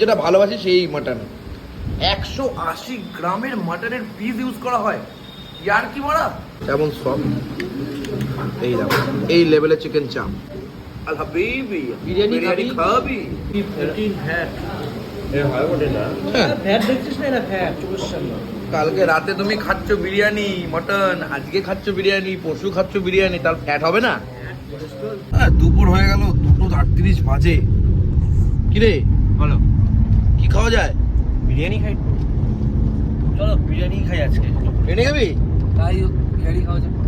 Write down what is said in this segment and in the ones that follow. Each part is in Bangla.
যেটা ভালোবাসি সেই মাটন একশো আশি গ্রামের মাটনের পিস ইউজ করা হয়। ইয়ার কি মারা? যেমন সব। এই এই লেভেলের চিকেন চাপ আল হাবিবি বিরিয়ানি বিরিয়ানি খাবি? হ্যাঁ কালকে রাতে তুমি খাচ্ছ বিরিয়ানি মটন আজকে খাচ্ছ বিরিয়ানি পরশু খাচ্ছ বিরিয়ানি তার ফ্যাট হবে না? হ্যাঁ দুপুর হয়ে গেল দুটো আটত্রিশ বাজে। কিরে? বলো। কি খাওয়া যায়? বিরিয়ানি খাই চলো বিরিয়ানি খাই আজকে। এনে খাবি? তাই বিরিয়ানি খাওয়া যাবে।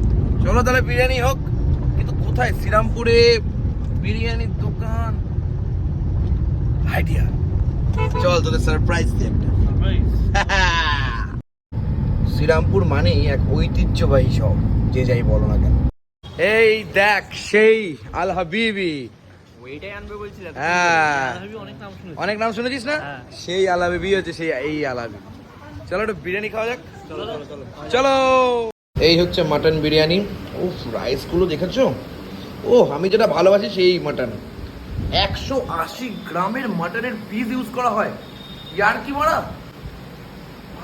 চলো তাহলে বিরিয়ানি হোক। কিন্তু কোথায়? শ্রীরামপুরে বিরিয়ানির দোকান? আইডিয়া। চল তোদের সারপ্রাইজ দিই একটা। শ্রীরামপুর মানেই এক ঐতিহ্যবাহী শহর। যে যাই বলো না কেন। এই দেখ সেই আল হাবিবি। হ্যাঁ। অনেক নাম অনেক নাম শুনেছিস না? হ্যাঁ। সেই আল হাবিবি হচ্ছে সেই এই আল হাবিবি চলো একটু বিরিয়ানি খাওয়া যাক। চলো চলো চলো। চলো। এই হচ্ছে মাটন বিরিয়ানি। উফ রাইসগুলো দেখেছ? ও আমি যেটা ভালোবাসি সেই মাটন। একশো আশি গ্রামের মাটনের পিস ইউজ করা হয়। ইয়ার কি মারা?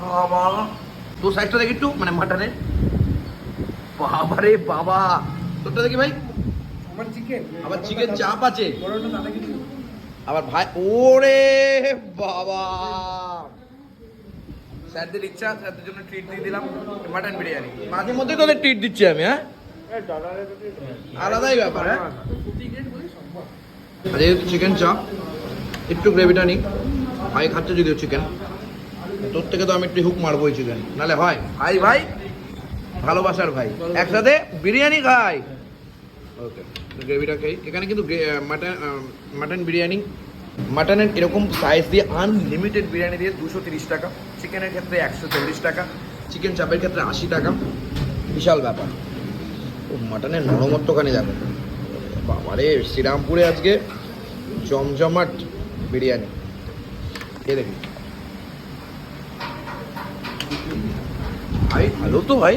বাবা। তোর সাইজটা দেখি একটু মানে মাটনের। বাবা রে বাবা। তোরটা দেখি ভাই। আবার চিকেন চাপ আছে। আবার ভাই ওরে বাবা! স্যারদের ইচ্ছা স্যারদের জন্য ট্রিট দিয়ে দিলাম মাটন বিরিয়ানি। মাঝে মধ্যে তোদের ট্রিট দিচ্ছি আমি হ্যাঁ? আলাদাই ব্যাপার হ্যাঁ? যেহেতু চিকেন চাপ একটু গ্রেভিটা নিই। ভাই খাচ্ছে যদিও চিকেন তোর থেকে তো আমি একটু হুক মারবোই চিকেন নালে হয় ভাই ভাই। ভালোবাসার ভাই। একসাথে বিরিয়ানি খাই। ওকে গ্রেভিটা খাই। এখানে কিন্তু মাটন মাটন বিরিয়ানি, মাটনের এরকম সাইজ দিয়ে আনলিমিটেড বিরিয়ানি দিয়ে দুশো তিরিশ টাকা। চিকেনের ক্ষেত্রে একশো চল্লিশ টাকা চিকেন চাপের ক্ষেত্রে আশি টাকা। বিশাল ব্যাপার। ও, মাটনের নরমত্বখানি যাবে বাবারে, শ্রীরামপুরে আজকে জমজমাট বিরিয়ানি। এ দেখি। ভাই, ভালো তো ভাই।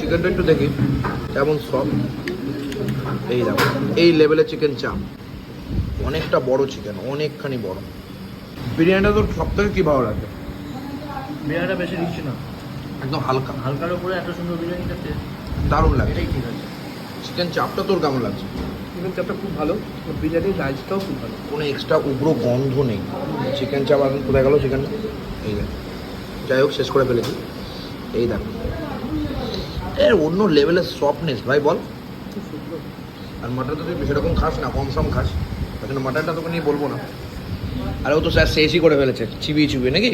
চিকেনটা একটু দেখি কেমন সব এই দেখো এই লেভেলের চিকেন চাপ অনেকটা বড় চিকেন অনেকখানি বড়। বিরিয়ানিটা তোর সব থেকে কী ভালো লাগে? বিরিয়ানিটা বেশি দিচ্ছি না। একদম হালকা। হালকার উপরে এত সুন্দর বিরিয়ানি খেতে দারুণ লাগে। এটাই ঠিক আছে। চিকেন চাপটা তোর কেমন লাগছে? চিকেন চাপটা খুব ভালো বিরিয়ানির রাইসটাও খুব ভালো। কোনো এক্সট্রা উগ্র গন্ধ নেই। চিকেন চাপ এখন কোথায় গেল চিকেন এই যাই হোক শেষ করে ফেলেছি। এই দেখো। এর অন্য লেভেলের সফটনেস ভাই বল। আর মাটন তো তুই সেরকম খাস না কম সম খাস। তার জন্য মাটনটা তোকে নিয়ে বলব না। আর ও তো স্যার শেষই করে ফেলেছে চিবিয়ে চিবিয়ে নাকি?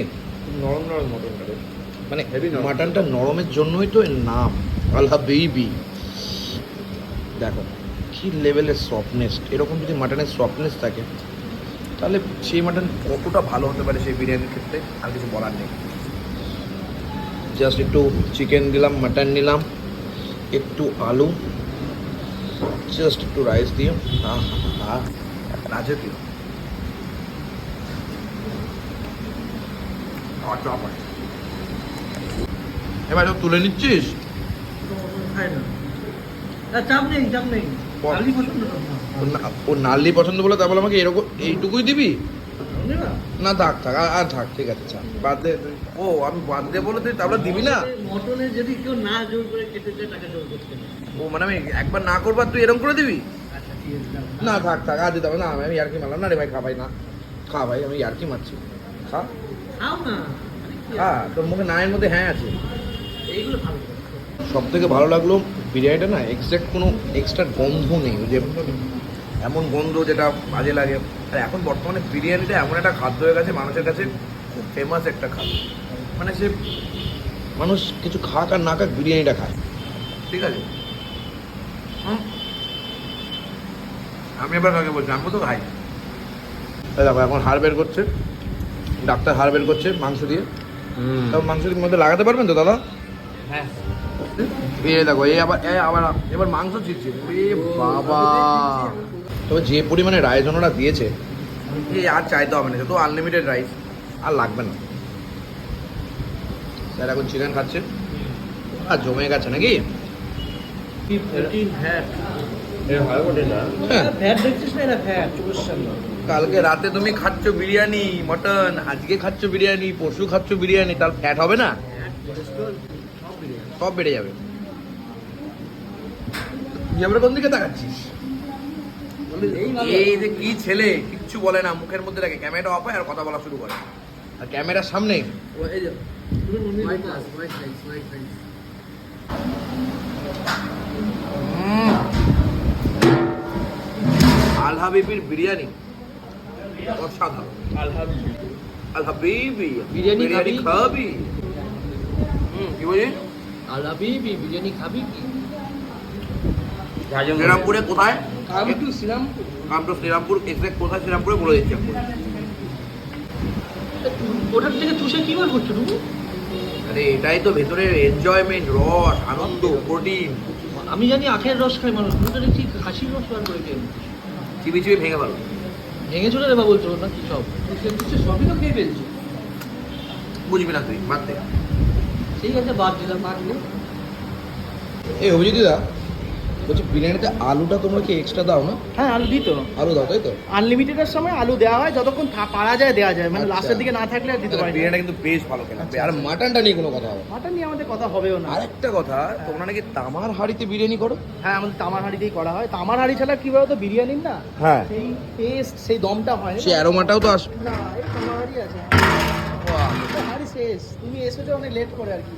নরম নরম মটনটা মানে। মাটনটা নরমের জন্যই তো এর নাম। আল্লাহ বেবি দেখো কি লেভেলের সফটনেস এরকম যদি মাটনের সফটনেস থাকে তাহলে সেই মাটন কতটা ভালো হতে পারে সেই বিরিয়ানির ক্ষেত্রে? আর কিছু বলার নেই। জাস্ট একটু চিকেন দিলাম মাটন নিলাম একটু আলু জাস্ট একটু রাইস দিয়ে রাজকীয়। এবার তুলে নিচ্ছিস? ও না- ও নাল্লি পছন্দ বলে তারপর আমাকে এরকম এইটুকুই দিবি? না? থাক থাক আর- থাক ঠিক আছে ছাড় বাদ দে ও আমি বাদ দে বলে তুই তারপরে দিবি না? মটনে যদি কেউ না জোর করে খেতে চায় তাকে জোর করতে ও মানে আমি একবার না করবার তুই এরকম করে দিবি? আচ্ছা। না থাক থাক আর দিতে হবে না আমি ইয়ার্কি মারলাম না রে ভাই খা ভাই না। খা ভাই আমি ইয়ার্কি মারছি। খা। খাও না। খা তোর মুখে নায়ের মধ্যে হ্যাঁ আছে। এইগুলো ভালো সব থেকে ভালো লাগল বিরিয়ানিটা না এক্সাক্ট কোনো এক্সট্রা গন্ধ নেই যে এমন গন্ধ যেটা বাজে লাগে। আর এখন বর্তমানে বিরিয়ানিটা এমন একটা খাদ্য হয়ে গেছে মানুষের কাছে খুব ফেমাস একটা খাদ্য। মানে সে মানুষ কিছু খাক আর না খাক বিরিয়ানিটা খায়। ঠিক আছে। আমি এবার কাকে বলছি? আমি তো খাই। দেখো এখন হাড় বের করছে। ডাক্তার হাড় বের করছে মাংস দিয়ে। তাও মাংস দিয়ে মধ্যে লাগাতে পারবেন তো দাদা? হ্যাঁ। এ দেখো এ আবার এ আবার এবার মাংস ছিটছে। বাবা! তবে যে পরিমাণে রাইস ওনারা দিয়েছে এই আর চাইতে হবে না যত আনলিমিটেড রাইস আর লাগবে না। স্যার এখন চিকেন খাচ্ছে। আর জমে গেছে নাকি? হ্যাঁ। কালকে রাতে তুমি খাচ্ছ বিরিয়ানি মটন আজকে খাচ্ছ বিরিয়ানি পরশু খাচ্ছ বিরিয়ানি তার ফ্যাট হবে না? সব বেড়ে যাবে। এবারে কোন দিকে তাকাচ্ছিস? এই যে কি ছেলে কিচ্ছু বলে না মুখের মধ্যে রাখে ক্যামেরা অফ হয় আর কথা বলা শুরু করে। আর ক্যামেরার সামনে। উম, আল বিরিয়ানি। অসাধারণ। আল হাবিবি বিরিয়ানি খাবি? কি বলি আলাবি বিরিয়ানি খাবি কি? শ্রীরামপুরে কোথায়? Come to Serampore. Come to Serampore exact কোথায় শ্রীরামপুরে বলে দিচ্ছি। ওটার থেকে তুষে কি বার করছ তুমি আরে এটাই তো ভেতরে এনজয়মেন্ট রস আনন্দ প্রোটিন। আমি জানি আখের রস খাই মানুষ তুমি তো দেখছি খাসির রস বার করে খেয়ে চিবি চিবি ভেঙে ভালো ভেঙে চলে দেবা বলছো না কি সব? সবই তো খেয়ে ফেলছো। বুঝবি না তুই বাদ দে। ঠিক আছে বাদ দিলাম। বাদ দিলাম এই অভিজিৎ দা বলছি বিরিয়ানিতে আলুটা তোমরা কি এক্সট্রা দাও না? হ্যাঁ আলু দিত আলু দাও তাই তো? আনলিমিটেডের সময় আলু দেওয়া হয় যতক্ষণ থা- পারা যায় দেওয়া যায়। মানে আচ্ছা। লাস্টের দিকে না থাকলে আর দিতে পারি না। বিরিয়ানিটা কিন্তু বেশ ভালো খেলাম। আর মাটনটা নিয়ে কোনো কথা হবে মাটন নিয়ে আমাদের কথা হবেও না। আরেকটা কথা তোমরা নাকি তামার হাড়িতে বিরিয়ানি করো? হ্যাঁ আমাদের তামার হাঁড়িতেই করা হয়। তামার হাঁড়ি ছাড়া কি বলতো বিরিয়ানির না? হ্যাঁ। সেই টেস্ট সেই দমটা হয় না। সে অ্যারোমাটাও তো আসবে না এই তামার হাঁড়ি আছে। এটা হাঁড়ি শেষ। তুমি এসেছ অনেক লেট করে আর কি।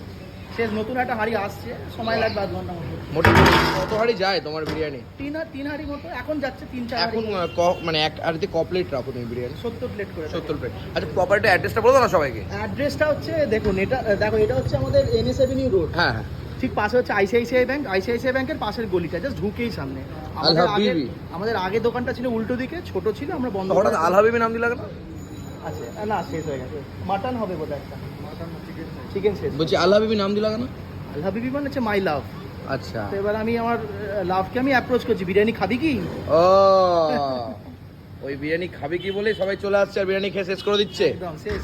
শেষ নতুন একটা হাঁড়ি আসছে সময় লাগবে আধ ঘণ্টা মতো মোটামুটি কত হাড়ি যায় তোমার বিরিয়ানি? তিন আর তিন হাঁড়ি মতো এখন যাচ্ছে তিন চার এখন ক- মানে এক হাড়িতে ক প্লেট রাখো তুমি বিরিয়ানি? সত্তর প্লেট করে সত্তর প্লেট আচ্ছা প্রপারটা অ্যাড্রেসটা বলো না সবাইকে। অ্যাড্রেসটা হচ্ছে দেখুন এটা দেখো এটা হচ্ছে আমাদের এনএস এভিনিউ রোড হ্যাঁ হ্যাঁ। ঠিক পাশে হচ্ছে আইসিআইসিআই ব্যাংক আইসিআইসিআই ব্যাংকের পাশের গলিটা জাস্ট ঢুকেই সামনে। আমাদের আগে আমাদের আগে দোকানটা ছিল উল্টো দিকে ছোট ছিল আমরা বন্ধ হঠাৎ করে- আল হাবিবি নাম দিলা কেন? আছে না শেষ হয়ে গেছে। মাটন হবে বোধহয় একটা। চিকেন শেষ। বলছি আল্লাহ বিবি নাম দিলা কেন? আল্লাহ বিবি মানে হচ্ছে মাই লাভ আচ্ছা। তো এবার আমি আমার লাভকে আমি অ্যাপ্রোচ করছি বিরিয়ানি খাবি কি? ও। ওই বিরিয়ানি খাবি কি বলে সবাই চলে আসছে আর বিরিয়ানি খেয়ে শেষ করে দিচ্ছে? একদম শেষ।